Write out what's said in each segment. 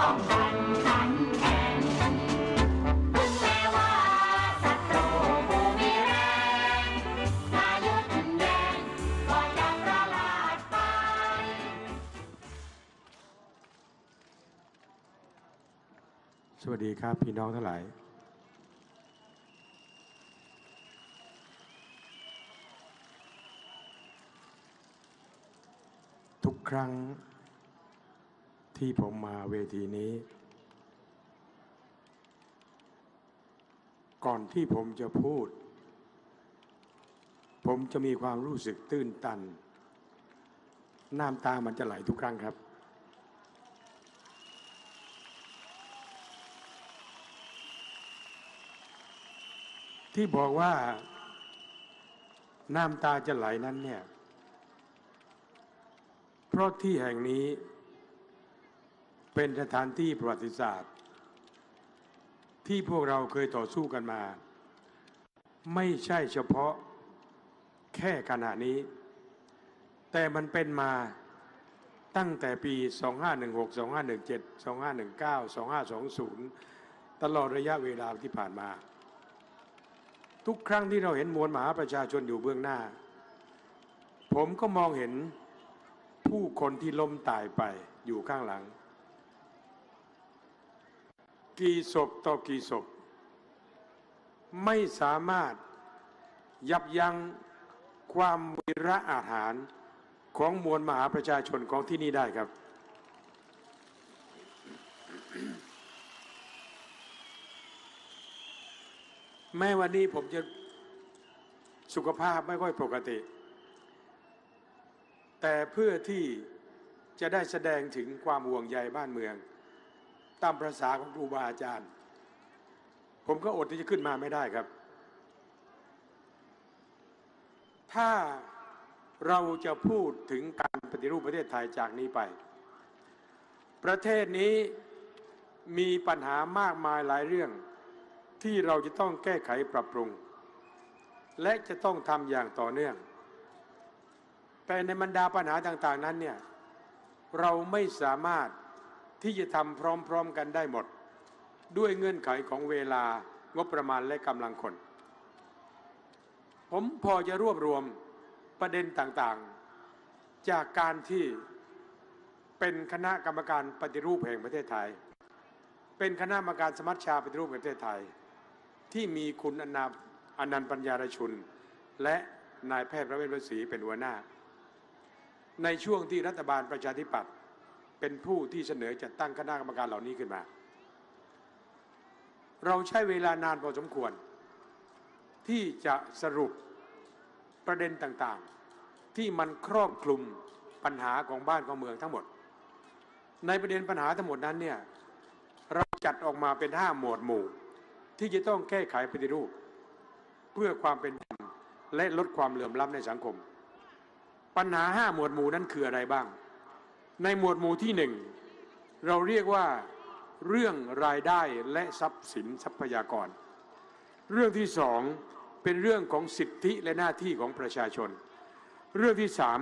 ป้องกันขันแข็งถึงแม้ว่าศัตรูผู้มีแรงถ้ายุดแย้งก็จะประหลาดไป สวัสดีครับพี่น้องทั้งหลาย ทุกครั้ง ที่ผมมาเวทีนี้ ก่อนที่ผมจะพูด ผมจะมีความรู้สึกตื้นตัน น้ำตามันจะไหลทุกครั้งครับ ที่บอกว่าน้ำตาจะไหลนั้นเนี่ย เพราะที่แห่งนี้ เป็นสถานที่ประวัติศาสตร์ ที่พวกเราเคยต่อสู้กันมา ไม่ใช่เฉพาะแค่ขณะนี้ แต่มันเป็นมาตั้งแต่ปี 2516 2517 2519 2520 ตลอดระยะเวลาที่ผ่านมา ทุกครั้งที่เราเห็นมวลมหาประชาชนอยู่เบื้องหน้า ผมก็มองเห็นผู้คนที่ล้มตายไปอยู่ข้างหลัง กี่ศพต่อกี่ศพ ไม่สามารถยับยั้งความวิระอาหารของมวลมหาประชาชนของที่นี่ได้ครับ แม้วันนี้ผมจะสุขภาพไม่ค่อยปกติ แต่เพื่อที่จะได้แสดงถึงความห่วงใยบ้านเมือง ตามประษาของครูบาอาจารย์ ผมก็อดที่จะขึ้นมาไม่ได้ครับ ถ้าเราจะพูดถึงการปฏิรูปประเทศไทยจากนี้ไป ประเทศนี้มีปัญหามากมายหลายเรื่อง ที่เราจะต้องแก้ไขปรับปรุง และจะต้องทำอย่างต่อเนื่อง แต่ในบรรดาปัญหาต่าง ๆ นั้นเนี่ยเราไม่สามารถ ที่จะทำพร้อมๆกันได้หมด ด้วยเงื่อนไขของเวลางบประมาณและกำลังคน ผมพอจะรวบรวมประเด็นต่างๆ จากการที่เป็นคณะกรรมการปฏิรูปแห่งประเทศไทย เป็นคณะกรรมการสมัชชาปฏิรูปแห่งประเทศไทย ที่มีคุณอนาอนันต์ปัญญารชุน และนายแพทย์ประเวศวศรีเป็นหัวหน้า ในช่วงที่รัฐบาลประชาธิปัตย์ เป็นผู้ที่เสนอจัดตั้งคณะกรรมการเหล่านี้ขึ้นมา เราใช้เวลานานพอสมควร ที่จะสรุปประเด็นต่างๆ ที่มันครอบคลุมปัญหาของบ้านของเมืองทั้งหมด ในประเด็นปัญหาทั้งหมดนั้นเนี่ยเราจัดออกมาเป็นห้าหมวดหมู่ ที่จะต้องแก้ไขปฏิรูป เพื่อความเป็นธรรมและลดความเหลื่อมล้ำในสังคม ปัญหาห้าหมวดหมู่นั้นคืออะไรบ้าง ในหมวดหมู่ที่หนึ่งเราเรียกว่าเรื่องรายได้และทรัพย์สินทรัพยากร เรื่องที่สองเป็นเรื่องของสิทธิและหน้าที่ของประชาชน เรื่องที่สาม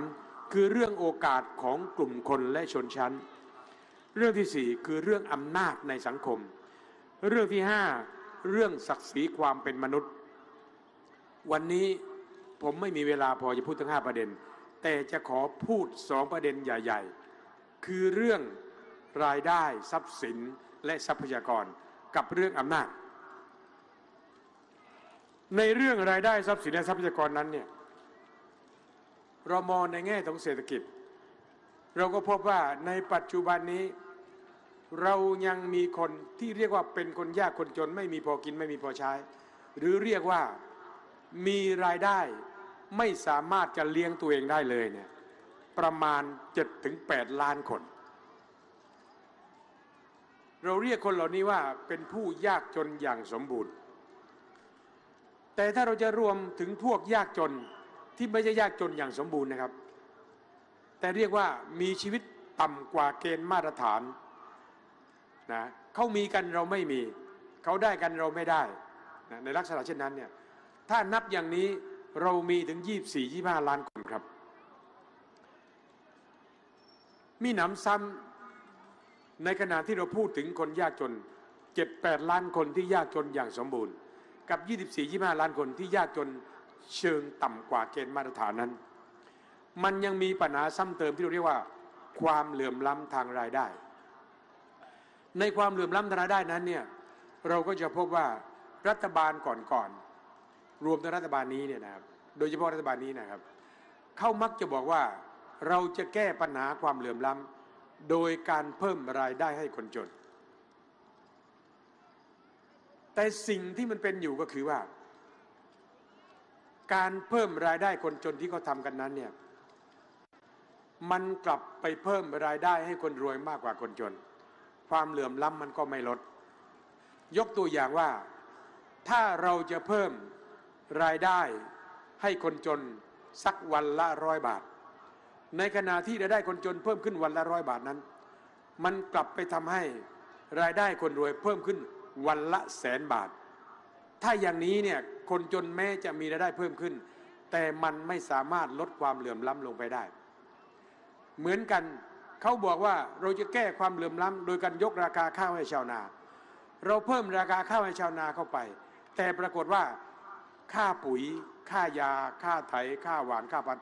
คือเรื่องโอกาสของกลุ่มคนและชนชั้น เรื่องที่สี่คือเรื่องอำนาจในสังคม เรื่องที่ห้าเรื่องศักดิ์ศรีความเป็นมนุษย์ วันนี้ผมไม่มีเวลาพอจะพูดทั้งห้าประเด็น แต่จะขอพูดสองประเด็นใหญ่ ๆ คือเรื่องรายได้ทรัพย์สินและทรัพยากรกับเรื่องอำนาจ ในเรื่องรายได้ทรัพย์สินและทรัพยากรนั้นเนี่ยเรามองในแง่ของเศรษฐกิจ เราก็พบว่าในปัจจุบันนี้เรายังมีคนที่เรียกว่าเป็นคนยากคนจนไม่มีพอกินไม่มีพอใช้ หรือเรียกว่ามีรายได้ไม่สามารถจะเลี้ยงตัวเองได้เลยเนี่ย ประมาณ 7-8 ล้านคน เราเรียกคนเหล่านี้ว่าเป็นผู้ยากจนอย่างสมบูรณ์ แต่ถ้าเราจะรวมถึงพวกยากจนที่ไม่ใช่ยากจนอย่างสมบูรณ์นะครับ แต่เรียกว่ามีชีวิตต่ำกว่าเกณฑ์มาตรฐานนะเขามีกันเราไม่มี เขาได้กันเราไม่ได้นะในลักษณะเช่นนั้นเนี่ยถ้านับอย่างนี้เรามีถึง 24 25 ล้านคนครับ มีหนำซ้ำในขณะที่เราพูดถึงคนยากจน 7-8 ล้านคนที่ยากจนอย่างสมบูรณ์ กับ 24-25 ล้านคนที่ยากจนเชิงต่ำกว่าเกณฑ์มาตรฐานนั้น มันยังมีปัญหาซ้ำเติมที่เราเรียกว่า ความเหลื่อมล้ำทางรายได้ ในความเหลื่อมล้ำทางรายได้นั้นเนี่ยเราก็จะพบว่ารัฐบาลก่อนๆรวมทั้งรัฐบาลนี้เนี่ยนะครับโดยเฉพาะรัฐบาลนี้นะครับ เขามักจะบอกว่า เราจะแก้ปัญหาความเหลื่อมล้ำโดยการเพิ่มรายได้ให้คนจน แต่สิ่งที่มันเป็นอยู่ก็คือว่า การเพิ่มรายได้คนจนที่เขาทำกันนั้นเนี่ยมันกลับไปเพิ่มรายได้ให้คนรวยมากกว่าคนจน ความเหลื่อมล้ำมันก็ไม่ลด ยกตัวอย่างว่าถ้าเราจะเพิ่มรายได้ให้คนจนสักวันละร้อยบาท ในขณะที่รายได้คนจนเพิ่มขึ้นวันละร้อยบาทนั้น มันกลับไปทำให้รายได้คนรวยเพิ่มขึ้นวันละแสนบาท ถ้าอย่างนี้เนี่ยคนจนแม้จะมีรายได้เพิ่มขึ้น แต่มันไม่สามารถลดความเหลื่อมล้ำลงไปได้ เหมือนกันเขาบอกว่าเราจะแก้ความเหลื่อมล้ำโดยการยกราคาข้าวให้ชาวนา เราเพิ่มราคาข้าวให้ชาวนาเข้าไป แต่ปรากฏว่าค่าปุ๋ย ค่ายา ค่าไถ ค่าหวาน ค่าพันธ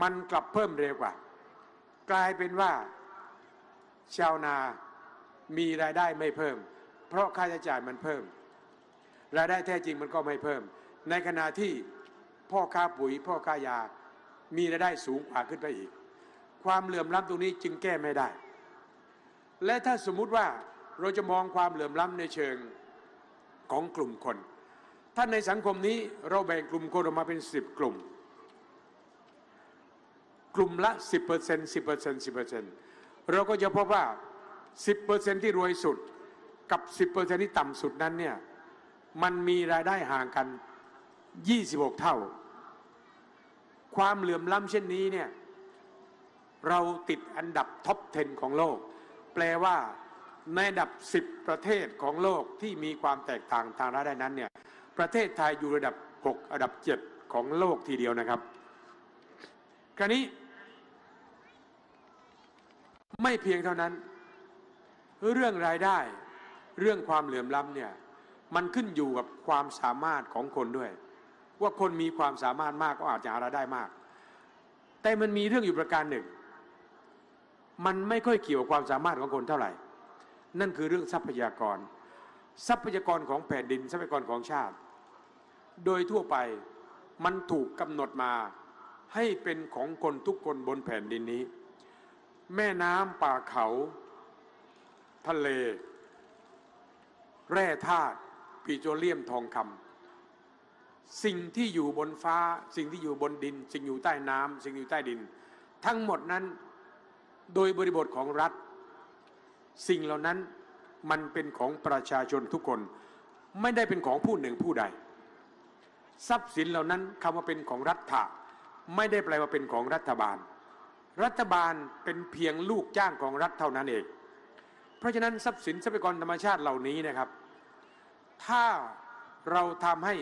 มันกลับเพิ่มเร็วกว่า กลายเป็นว่า ชาวนามีรายได้ไม่เพิ่ม เพราะค่าใช้จ่ายมันเพิ่ม รายได้แท้จริงมันก็ไม่เพิ่ม ในขณะที่พ่อค้าปุ๋ย พ่อค้ายา มีรายได้สูงกว่าขึ้นไปอีก ความเหลื่อมล้ำตรงนี้จึงแก้ไม่ได้ และถ้าสมมุติว่าเราจะมองความเหลื่อมล้ำในเชิงของกลุ่มคน ถ้าในสังคมนี้เราแบ่งกลุ่มคนออกมาเป็น10กลุ่ม กลุ่มละ 10% 10% 10%เราก็จะพบว่า 10%ที่รวยสุดกับ 10%ที่ต่ำสุดนั้นเนี่ยมันมีรายได้ห่างกัน 26 เท่า ความเหลื่อมล้ำเช่นนี้เนี่ยเราติดอันดับท็อป 10 ของโลก แปลว่าในอันดับ 10 ประเทศของโลกที่มีความแตกต่างทางรายได้นั้นเนี่ยประเทศไทยอยู่ระดับ 6 อันดับ 7 ของโลกทีเดียวนะครับ คราวนี้ ไม่เพียงเท่านั้น เรื่องรายได้ เรื่องความเหลื่อมล้ำเนี่ยมันขึ้นอยู่กับความสามารถของคนด้วย ว่าคนมีความสามารถมากก็อาจจะหารายได้มาก แต่มันมีเรื่องอยู่ประการหนึ่ง มันไม่ค่อยเกี่ยวกับความสามารถของคนเท่าไหร่ นั่นคือเรื่องทรัพยากร ทรัพยากรของแผ่นดินทรัพยากรของชาติ โดยทั่วไปมันถูกกำหนดมาให้เป็นของคนทุกคนบนแผ่นดินนี้ แม่น้ำป่าเขา ทะเล แร่ธาตุปิโตรเลียมทองคำสิ่งที่อยู่บนฟ้า สิ่งที่อยู่บนดิน สิ่งอยู่ใต้น้ำสิ่งอยู่ใต้ดิน ทั้งหมดนั้นโดยบริบทของรัฐ สิ่งเหล่านั้นมันเป็นของประชาชนทุกคน ไม่ได้เป็นของผู้หนึ่งผู้ใด ทรัพย์สินเหล่านั้นคำว่าเป็นของรัฐะไม่ได้แปลว่าเป็นของรัฐบาล รัฐบาลเป็นเพียงลูกจ้างของรัฐเท่านั้นเอง เพราะฉะนั้นทรัพย์สินทรัพยากรธรรมชาติเหล่านี้นะครับ ถ้าเราทำให้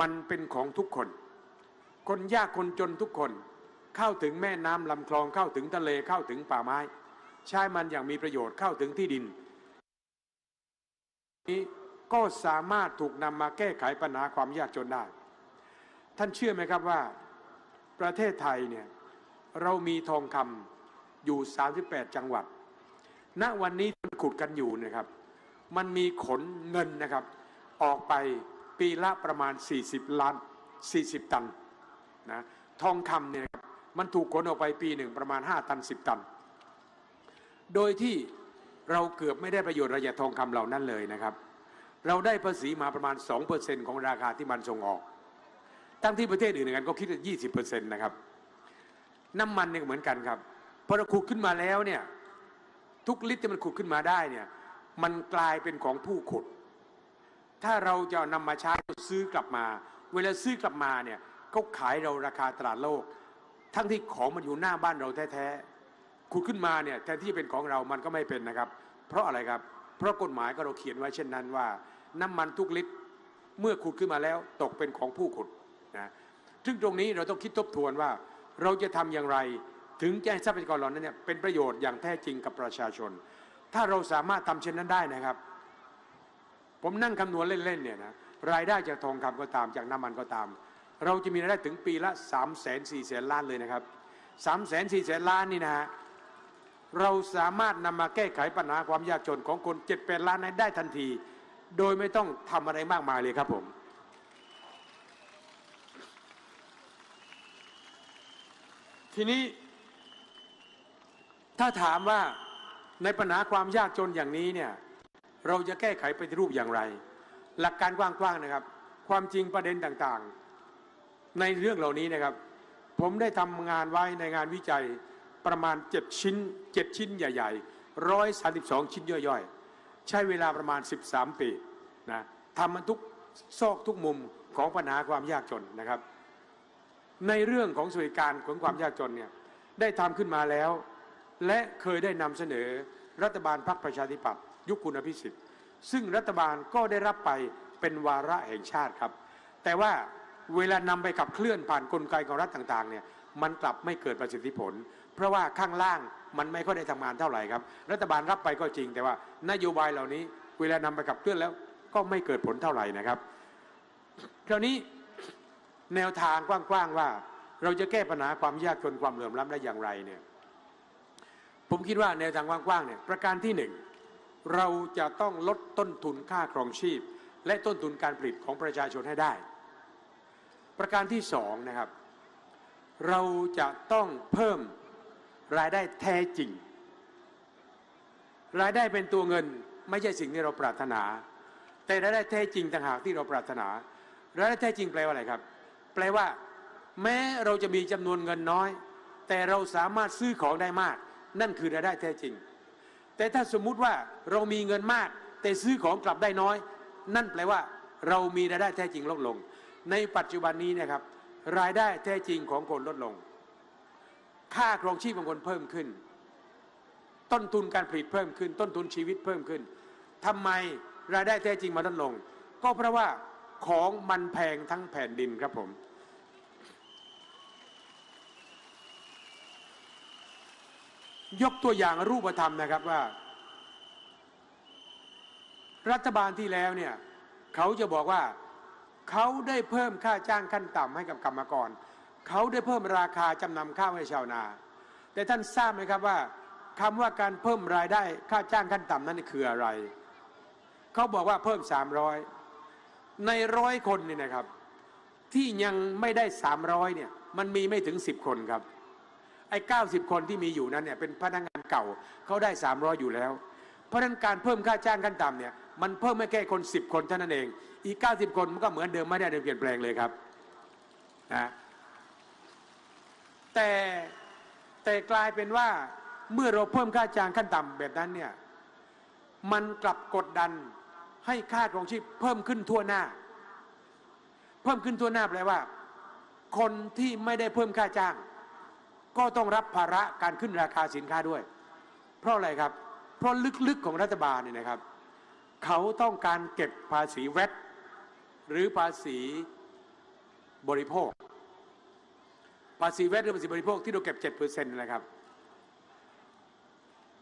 มันเป็นของทุกคน คนยากคนจนทุกคน เข้าถึงแม่น้ำลำคลองเข้าถึงทะเลเข้าถึงป่าไม้ ใช้มันอย่างมีประโยชน์เข้าถึงที่ดินนี้ก็สามารถถูกนำมาแก้ไขปัญหาความยากจนได้ ท่านเชื่อไหมครับว่าประเทศไทยเนี่ย เรามีทองคำอยู่ 38 จังหวัด ณวันนี้มันขุดกันอยู่นะครับ มันมีขนเงินนะครับ ออกไปปีละประมาณ 40 ล้าน 40 ตันนะทองคำเนี่ยมันถูกขนออกไปปีหนึ่งประมาณ 5 ตัน 10 ตัน โดยที่เราเกือบไม่ได้ประโยชน์ระยะทองคำเหล่านั้นเลยนะครับ เราได้ภาษีมาประมาณ 2%ของราคาที่มันส่งออกทั้งที่ประเทศอื่นกันก็คิดว่า20%นะครับ น้ำมันเนี่ยเหมือนกันครับพอเราขุดขึ้นมาแล้วเนี่ยทุกลิตรที่มันขุดขึ้นมาได้เนี่ยมันกลายเป็นของผู้ขุด ถ้าเราจะนำมาใช้ซื้อกลับมา เวลาซื้อกลับมาเนี่ยเขาขายเราราคาตลาดโลก ทั้งที่ของมันอยู่หน้าบ้านเราแท้ๆขุดขึ้นมาเนี่ยแทนที่จะเป็นของเรามันก็ไม่เป็นนะครับ เพราะอะไรครับ เพราะกฎหมายก็เราเขียนไว้เช่นนั้นว่า น้ำมันทุกลิตรเมื่อขุดขึ้นมาแล้วตกเป็นของผู้ขุดนะซึ่งตรงนี้เราต้องคิดทบทวนว่า เราจะทำอย่างไร ถึงจะให้ทรัพยากรเหล่านั้นเนี่ยเป็นประโยชน์อย่างแท้จริงกับประชาชน ถ้าเราสามารถทำเช่นนั้นได้นะครับ ผมนั่งคำนวณเล่นๆเนี่ยนะรายได้จากทองคำก็ตามจากน้ำมันก็ตาม เราจะมีรายได้ถึงปีละ3ามแสนสี่แสนล้านเลยนะครับ3ามแสนสี่แสนล้านนี่นะฮะเราสามารถนำมาแก้ไขปัญหาความยากจนของคน7จ็ดแปดล้านนั้นได้ทันที โดยไม่ต้องทำอะไรมากมายเลยครับผม ทีนี้ ถ้าถามว่าในปัญหาความยากจนอย่างนี้เนี่ย เราจะแก้ไขไปฏิรูปอย่างไร หลักการกว้างๆนะครับ ความจริงประเด็นต่างๆ ในเรื่องเหล่านี้นะครับ ผมได้ทำงานไว้ในงานวิจัยประมาณ 7 ชิ้น 7 ชิ้นใหญ่ๆ132 ชิ้นย่อยๆ ใช้เวลาประมาณ 13 ปีนะทำมันทุกซอกทุกมุมของปัญหาความยากจนนะครับ ในเรื่องของสวัสดิการของความยากจนเนี่ยได้ทำขึ้นมาแล้ว และเคยได้นำเสนอรัฐบาลพรรคประชาธิปัตย์ยุคคุณอภิสิทธิ์ ซึ่งรัฐบาลก็ได้รับไปเป็นวาระแห่งชาติครับ แต่ว่าเวลานำไปขับเคลื่อนผ่านกลไกของรัฐต่างๆเนี่ยมันกลับไม่เกิดประสิทธิผล เพราะว่าข้างล่างมันไม่ค่อยได้ทำงานเท่าไหร่ครับ รัฐบาลรับไปก็จริง แต่ว่านโยบายเหล่านี้เวลานำไปขับเคลื่อนแล้วก็ไม่เกิดผลเท่าไหร่นะครับ คราวนี้ แนวทางกว้างๆว่า เราจะแก้ปัญหาความยากจนความเหลื่อมล้ำได้อย่างไรเนี่ยผมคิดว่าแนวทางกว้างๆเนี่ยประการที่หนึ่งเราจะต้องลดต้นทุนค่าครองชีพ และต้นทุนการผลิตของประชาชนให้ได้ ประการที่สองนะครับ เราจะต้องเพิ่มรายได้แท้จริง รายได้เป็นตัวเงินไม่ใช่สิ่งที่เราปรารถนา แต่รายได้แท้จริงต่างหากที่เราปรารถนา รายได้แท้จริงแปลว่าอะไรครับ แปลว่า แม้เราจะมีจำนวนเงินน้อย แต่เราสามารถซื้อของได้มาก นั่นคือรายได้แท้จริง แต่ถ้าสมมุติว่าเรามีเงินมาก แต่ซื้อของกลับได้น้อย นั่นแปลว่า เรามีรายได้แท้จริงลดลง ในปัจจุบันนี้นะครับ รายได้แท้จริงของคนลดลง ค่าครองชีพของคนเพิ่มขึ้น ต้นทุนการผลิตเพิ่มขึ้น ต้นทุนชีวิตเพิ่มขึ้นทำไมรายได้แท้จริงมาลดลง ก็เพราะว่าของมันแพงทั้งแผ่นดินครับผม ยกตัวอย่างรูปธรรมนะครับว่า รัฐบาลที่แล้วเนี่ยเขาจะบอกว่าเขาได้เพิ่มค่าจ้างขั้นต่ำให้กับกรรมกรเขาได้เพิ่มราคาจำนำข้าวให้ชาวนา แต่ท่านทราบไหมครับว่าคำว่าการเพิ่มรายได้ค่าจ้างขั้นต่ำนั้นคืออะไรเขาบอกว่าเพิ่ม 300 ในร้อยคนนี่นะครับ ที่ยังไม่ได้ 300เนี่ยมันมีไม่ถึง 10 คนครับ ไอ้90 คนที่มีอยู่นั้นเนี่ยเป็นพนักงานเก่าเขาได้ 300 อยู่แล้ว เพราะนั้นการเพิ่มค่าจ้างขั้นต่ำเนี่ยมันเพิ่มไม่แค่คน 10 คนเท่านั้นเอง อีก 90 คนมันก็เหมือนเดิมไม่ได้เปลี่ยนแปลงเลยครับนะแต่แต่กลายเป็นว่าเมื่อเราเพิ่มค่าจ้างขั้นต่ำแบบนั้นเนี่ยมันกลับกดดันให้ค่าครองชีพเพิ่มขึ้นทั่วหน้า เพิ่มขึ้นทั่วหน้าแปลว่า คนที่ไม่ได้เพิ่มค่าจ้าง ก็ต้องรับภาระการขึ้นราคาสินค้าด้วย เพราะอะไรครับ เพราะลึกๆของรัฐบาลเนี่ยนะครับ เขาต้องการเก็บภาษีแวตหรือภาษีบริโภค ภาษีแวตหรือภาษีบริโภคที่เราเก็บ7%นนแหละครับ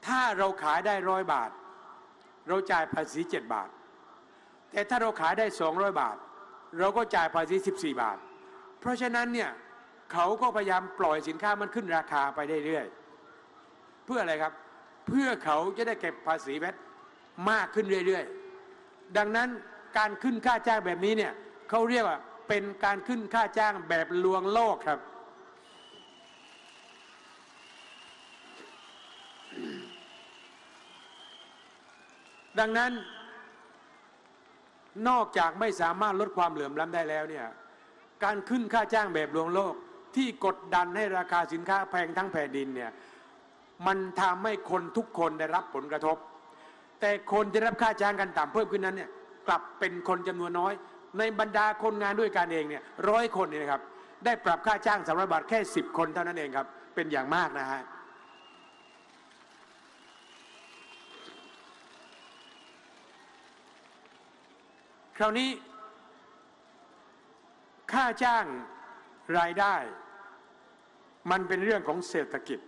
ถ้าเราขายได้ร้อยบาท เราจ่ายภาษี 7 บาท แต่ถ้าเราขายได้ 200 บาท เราก็จ่ายภาษี 14 บาท เพราะฉะนั้นเนี่ย เขาก็พยายามปล่อยสินค้ามันขึ้นราคาไปเรื่อยๆเพื่ออะไรครับ เพื่อเขาจะได้เก็บภาษีแวตมากขึ้นเรื่อยๆ ดังนั้นการขึ้นค่าจ้างแบบนี้เนี่ยเขาเรียกว่าเป็นการขึ้นค่าจ้างแบบลวงโลกครับ ดังนั้นนอกจากไม่สามารถลดความเหลื่อมล้ำได้แล้วเนี่ยการขึ้นค่าจ้างแบบลวงโลก ที่กดดันให้ราคาสินค้าแพงทั้งแผ่นดินเนี่ยมันทำให้คนทุกคนได้รับผลกระทบ แต่คนที่รับค่าจ้างกันต่ำเพิ่มขึ้นนั้นเนี่ยกลับเป็นคนจำนวนน้อย ในบรรดาคนงานด้วยกันเองเนี่ยร้อยคนเนี่ยนะครับได้ปรับค่าจ้างสามร้อยบาทแค่สิบคนเท่านั้นเองครับ เป็นอย่างมากนะฮะคราวนี้ ค่าจ้างรายได้ มันเป็นเรื่องของเศรษฐกิจ